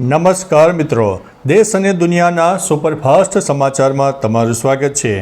નમસ્કાર મિત્રો. દેશ અને દુનિયાના સુપરફાસ્ટ સમાચારમાં તમારું સ્વાગત છે.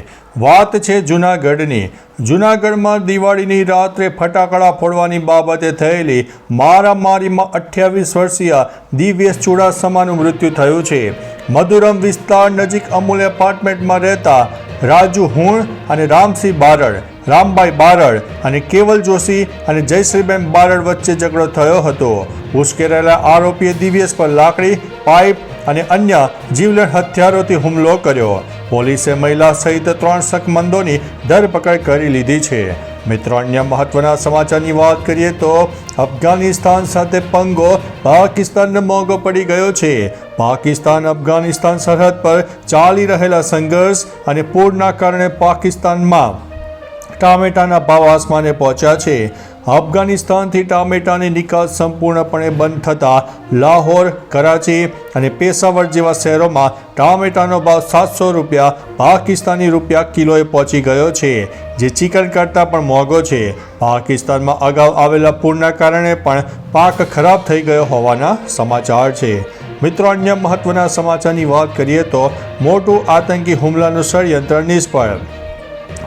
વાત છે જૂનાગઢની. જૂનાગઢમાં દિવાળીની રાત્રે ફટાકડા ફોડવાની બાબતે થયેલી મારામારીમાં અઠ્યાવીસ વર્ષીય દિવ્યેશ ચુડાસમાનું મૃત્યુ થયું છે. મધુરમ વિસ્તાર નજીક અમૂલ એપાર્ટમેન્ટમાં રહેતા રાજુ હુણ અને રામસિંહ બારડ રામભાઈ બારડ અને કેવલ જોશી અને જયશ્રીબેન બારડ વચ્ચે ઝઘડો થયો હતો. ઉશ્કેરાયેલા આરોપીએ દિવ્યેશ પર લાકડી, પાઇપ અને અન્ય જીવલેણ હથિયારોથી હુમલો કર્યો. પોલીસે મહિલા સહિત ત્રણ શકમંદોની ધરપકડ કરી લીધી છે. મિત્રો, અન્ય મહત્વના સમાચારની વાત કરીએ તો અફઘાનિસ્તાન સાથે પંગો પાકિસ્તાનને મોંઘો પડી ગયો છે. પાકિસ્તાન અફઘાનિસ્તાન સરહદ પર ચાલી રહેલા સંઘર્ષ અને પૂરના કારણે પાકિસ્તાનમાં ટામેટાના ભાવ આસમાને પહોંચ્યા છે. અફઘાનિસ્તાનથી ટામેટાની નિકાસ સંપૂર્ણપણે બંધ થતાં લાહોર, કરાચી અને પેશાવર જેવા શહેરોમાં ટામેટાનો ભાવ સાતસો રૂપિયા, પાકિસ્તાની રૂપિયા કિલોએ પહોંચી ગયો છે, જે ચિકન કરતાં પણ મોંઘો છે. પાકિસ્તાનમાં અગાઉ આવેલા પૂરના કારણે પણ પાક ખરાબ થઈ ગયો હોવાના સમાચાર છે. મિત્રો, અન્ય મહત્વના સમાચારની વાત કરીએ તો મોટું આતંકી હુમલાનું ષડયંત્ર નિષ્ફળ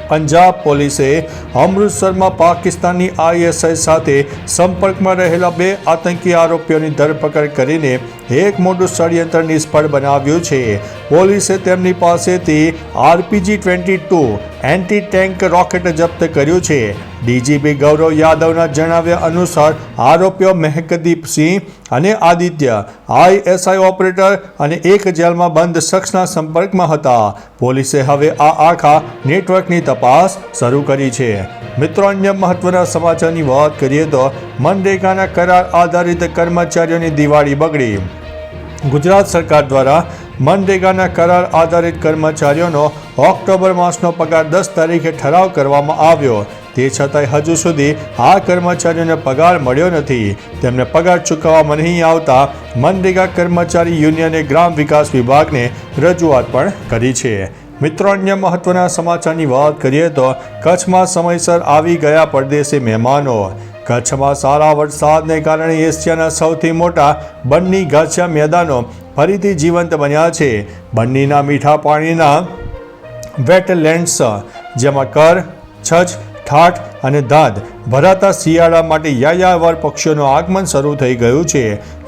પંજાબ પોલીસે અમૃતસરમાં પાકિસ્તાનની આઈએસઆઈ સાથે સંપર્કમાં રહેલા બે આતંકી આરોપીઓની ધરપકડ કરીને એક મોટું ષડયંત્ર નિષ્ફળ બનાવ્યું છે. પોલીસે તેમની પાસેથી RPG twenty two anti tank rocket જપ્ત કર્યું છે. ડીજીપી ગૌરવ યાદવના જણાવ્યા અનુસાર આરોપીઓ મહેકદીપસિંહ અને આદિત્ય, આઈએસઆઈ ઓપરેટર અને એક જેલમાં બંધ શખ્સના સંપર્કમાં હતા. પોલીસે હવે આ આખા નેટવર્કની તપાસ શરૂ કરી છે. મિત્રો, અન્ય મહત્વના સમાચારની વાત કરીએ તો મનરેગાના કરાર આધારિત કર્મચારીઓની દિવાળી બગડી. ગુજરાત સરકાર દ્વારા મનરેગાના કરાર આધારિત કર્મચારીઓનો ઓક્ટોબર માસનો પગાર દસ તારીખે ઠરાવ કરવામાં આવ્યો. તે છતાંય હજુ સુધી આ કર્મચારીઓને પગાર મળ્યો નથી. તેમને પગાર ચૂકવવામાં નહીં આવતા મનરેગા કર્મચારી યુનિયને ગ્રામ વિકાસ વિભાગને રજૂઆત પણ કરી છે. મિત્રો, અન્ય મહત્વના સમાચારની વાત કરીએ તો કચ્છમાં સમયસર આવી ગયા પરદેશી મહેમાનો. કચ્છમાં સારા વરસાદને કારણે એશિયાના સૌથી મોટા બન્ની ગાછા મેદાનો ફરીથી જીવંત બન્યા છે. બન્નીના મીઠા પાણીના વેટલેન્ડ્સ, જેમાં કર, છજ, ઠાઠ અને ધાદ ભરાતા શિયાળા માટે યાયાવર પક્ષીઓનું આગમન શરૂ થઈ ગયું છે.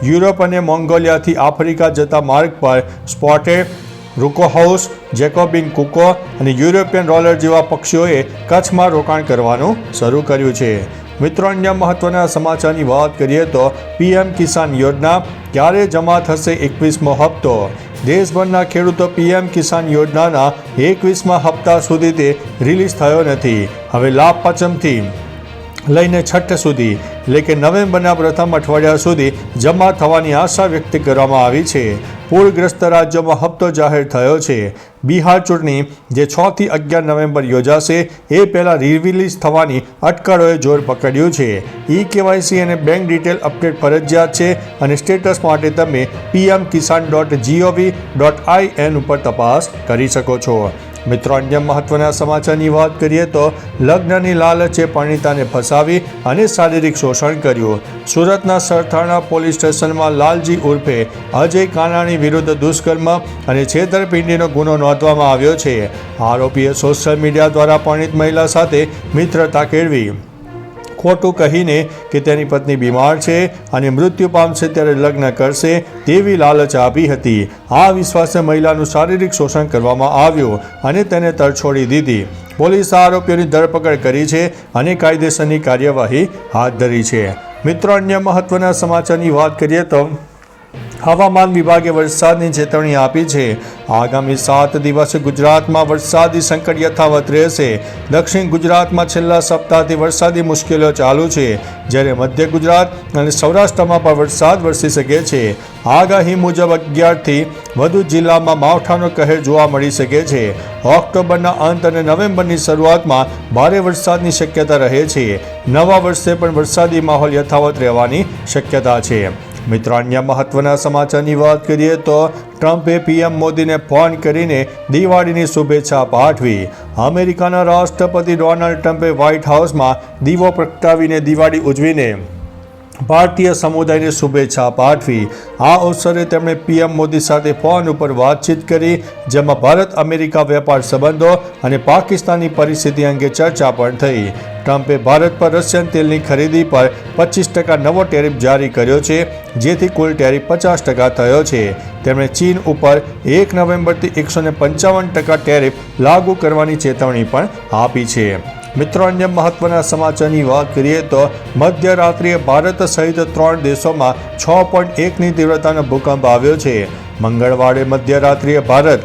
યુરોપ અને મોંગોલિયાથી આફ્રિકા જતા માર્ગ પર સ્પોટેડ રૂકો હાઉસ, જેકોબિન કુકો અને યુરોપિયન રોલર જેવા પક્ષીઓએ કચ્છમાં રોકાણ કરવાનું શરૂ કર્યું છે. મિત્રો, અન્ય મહત્વના સમાચારની વાત કરીએ તો પીએમ કિસાન યોજના ક્યારે જમા થશે એકવીસમો હપ્તો? દેશભરના ખેડૂતો પીએમ કિસાન યોજનાના એકવીસમા હપ્તા સુધી તે રિલીઝ થયો નથી. હવે લાભ પચમથી લઈને છઠ્ઠ સુધી, એટલે કે નવેમ્બરના પ્રથમ અઠવાડિયા સુધી જમા થવાની આશા વ્યક્ત કરવામાં આવી છે. પૂરગ્રસ્ત રાજ્યોમાં હપ્તો જાહેર થયો છે. બિહાર ચૂંટણી જે છ થી અગિયાર નવેમ્બર યોજાશે, એ પહેલાં રિલીઝ થવાની અટકળોએ જોર પકડ્યું છે. ઈ કેવાયસી અને બેંક ડિટેલ અપડેટ ફરજિયાત છે અને સ્ટેટસ માટે તમે PM Kisan dot GOV dot I N ઉપર તપાસ કરી શકો છો. મિત્રો, અન્ય મહત્વના સમાચારની વાત કરીએ તો લગ્નની લાલચે પરિણીતાને ફસાવી અને શારીરિક શોષણ કર્યું. સુરતના સરથાણા પોલીસ સ્ટેશનમાં લાલજી ઉર્ફે અજય કાનાણી વિરુદ્ધ દુષ્કર્મ અને છેતરપિંડીનો ગુનો નોંધવામાં આવ્યો છે. આરોપીએ સોશિયલ મીડિયા દ્વારા પરિણીત મહિલા સાથે મિત્રતા કેળવી. ખોટું કહીને કે તેની પત્ની બીમાર છે અને મૃત્યુ પામશે ત્યારે લગ્ન કરશે તેવી લાલચ આપી હતી. આ વિશ્વાસે મહિલાનું શારીરિક શોષણ કરવામાં આવ્યું અને તેને તરછોડી દીધી. પોલીસે આરોપીઓની ધરપકડ કરી છે અને કાયદેસરની કાર્યવાહી હાથ ધરી છે. મિત્રો, અન્ય મહત્વના સમાચારની વાત કરીએ તો હવામાન વિભાગે વરસાદની ચેતવણી આપી છે. આગામી સાત દિવસ ગુજરાતમાં વરસાદી સંકટ યથાવત રહેશે. દક્ષિણ ગુજરાતમાં છેલ્લા સપ્તાહથી વરસાદી મુશ્કેલીઓ ચાલુ છે. જ્યારે મધ્ય ગુજરાત અને સૌરાષ્ટ્રમાં પણ વરસાદ વરસી શકે છે. આગાહી મુજબ અગિયારથી વધુ જિલ્લામાં માવઠાનો કહેર જોવા મળી શકે છે. ઓક્ટોબરના અંત અને નવેમ્બરની શરૂઆતમાં ભારે વરસાદની શક્યતા રહે છે. નવા વર્ષે પણ વરસાદી માહોલ યથાવત રહેવાની શક્યતા છે. મિત્રો અન્ય મહત્વના સમાચારની વાત કરીએ તો ટ્રમ્પે પીએમ મોદીને ફોન કરીને દિવાળીની શુભેચ્છા પાઠવી. અમેરિકાના રાષ્ટ્રપતિ ડોનાલ્ડ ટ્રમ્પે વ્હાઇટ હાઉસમાં દીવો પ્રગટાવીને દિવાળી ઉજવીને ભારતીય સમુદાયને શુભેચ્છા પાઠવી. આ અવસરે તેમણે પીએમ મોદી સાથે ફોન ઉપર વાતચીત કરી, જેમાં ભારત અમેરિકા વેપાર સંબંધો અને પાકિસ્તાનની પરિસ્થિતિ અંગે ચર્ચા પણ થઈ. ટ્રમ્પે ભારત પર રશિયન તેલની ખરીદી પર પચીસ ટકા નવો ટેરિફ જારી કર્યો છે, જેથી કુલ ટેરિફ પચાસ ટકા થયો છે. તેમણે ચીન ઉપર એક નવેમ્બરથી એકસો પંચાવન ટકા ટેરિફ લાગુ કરવાની ચેતવણી પણ આપી છે. મિત્રો, અન્ય મહત્વના સમાચારની વાત કરીએ તો મધ્યરાત્રિએ ભારત સહિત ત્રણ દેશોમાં છ પોઈન્ટ એકની તીવ્રતાનો ભૂકંપ આવ્યો છે. મંગળવારે મધ્યરાત્રિએ ભારત,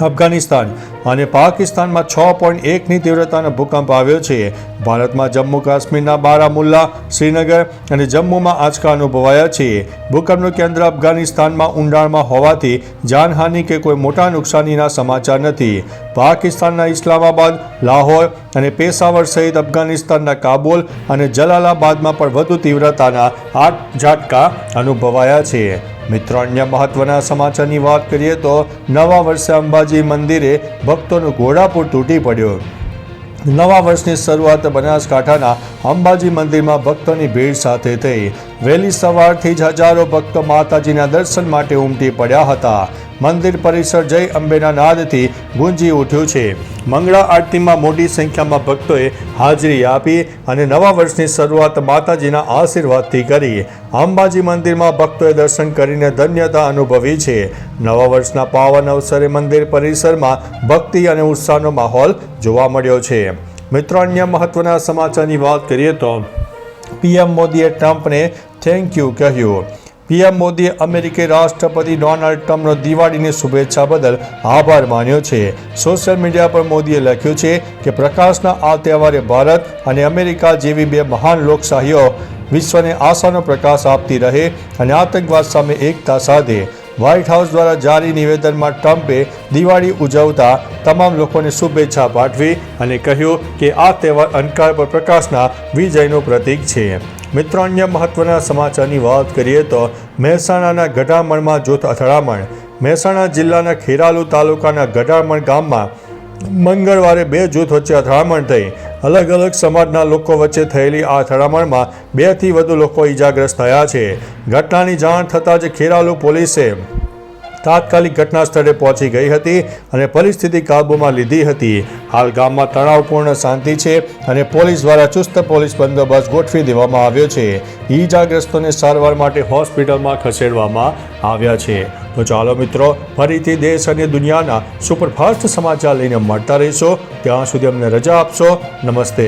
અફઘાનિસ્તાન અને પાકિસ્તાનમાં છ પોઈન્ટ એકની તીવ્રતાનો ભૂકંપ આવ્યો છે. ભારતમાં જમ્મુ કાશ્મીરના બારામુલ્લા, શ્રીનગર અને જમ્મુમાં આંચકા અનુભવાયા છે. ભૂકંપનું કેન્દ્ર અફઘાનિસ્તાનમાં ઊંડાણમાં હોવાથી જાનહાનિ કે કોઈ મોટા નુકસાનીના સમાચાર નથી. પાકિસ્તાનના ઇસ્લામાબાદ, લાહોર અને પેશાવર સહિત અફઘાનિસ્તાનના કાબુલ અને જલાલાબાદમાં પણ વધુ તીવ્રતાના આઠ ઝાટકા અનુભવાયા છે. મિત્રો, અન્ય મહત્વના સમાચારની વાત કરીએ તો નવા વર્ષે અંબાજી મંદિરે ભક્તોનું ઘોડાપુર તૂટી પડ્યો. નવા વર્ષની શરૂઆત બનાસકાંઠાના અંબાજી મંદિરમાં ભક્તોની ભીડ સાથે થઈ. વહેલી સવારથી જ હજારો ભક્તો માતાજીના દર્શન માટે ઉમટી પડ્યા હતા. મંદિર પરિસર જય અંબેના નાદથી ગુંજી ઉઠ્યું છે. મંગળા આરતીમાં મોટી સંખ્યામાં ભક્તોએ હાજરી આપી અને નવા વર્ષની શરૂઆત માતાજીના આશીર્વાદથી કરી. અંબાજી મંદિરમાં ભક્તોએ દર્શન કરીને ધન્યતા અનુભવી છે. નવા વર્ષના પાવન અવસરે મંદિર પરિસરમાં ભક્તિ અને ઉત્સાહનો માહોલ જોવા મળ્યો છે. મિત્રો, અન્ય મહત્વના સમાચારની વાત કરીએ તો પીએમ મોદીએ ટ્રમ્પને થેન્ક યુ કહ્યું. પીએમ મોદીએ અમેરિકી રાષ્ટ્રપતિ ડોનાલ્ડ ટ્રમ્પનો દિવાળીની શુભેચ્છા બદલ આભાર માન્યો છે. સોશિયલ મીડિયા પર મોદીએ લખ્યું છે કે પ્રકાશના આ તહેવારે ભારત અને અમેરિકા જેવી બે મહાન લોકશાહીઓ વિશ્વને આશાનો પ્રકાશ આપતી રહે અને આતંકવાદ સામે એકતા સાધે. વ્હાઇટ હાઉસ દ્વારા જારી નિવેદનમાં ટ્રમ્પે દિવાળી ઉજવતા તમામ લોકોને શુભેચ્છા પાઠવી અને કહ્યું કે આ તહેવાર અંધકાર પર પ્રકાશના વિજયનું પ્રતીક છે. મિત્રો, અન્ય મહત્વના સમાચારની વાત કરીએ તો મહેસાણાના ગઢામણમાં જૂથ અથડામણ. મહેસાણા જિલ્લાના ખેરાલુ તાલુકાના ગઢામણ ગામમાં મંગળવારે બે જૂથ વચ્ચે અથડામણ થઈ. અલગ અલગ સમાજના લોકો વચ્ચે થયેલી આ અથડામણમાં બેથી વધુ લોકો ઈજાગ્રસ્ત થયા છે. ઘટનાની જાણ થતાં જ ખેરાલુ પોલીસે તાત્કાલિક ઘટના સ્થળે પહોંચી ગઈ હતી અને પરિસ્થિતિ કાબૂમાં લીધી હતી. હાલ ગામમાં તણાવપૂર્ણ શાંતિ છે અને પોલીસ દ્વારા ચુસ્ત પોલીસ બંદોબસ્ત ગોઠવી દેવામાં આવ્યો છે. ઈજાગ્રસ્તોને સારવાર માટે હોસ્પિટલમાં ખસેડવામાં આવ્યા છે. તો ચાલો મિત્રો, ફરીથી દેશ અને દુનિયાના સુપરફાસ્ટ સમાચાર લઈને મળતા રહીશો. ત્યાં સુધી અમને રજા આપશો. નમસ્તે.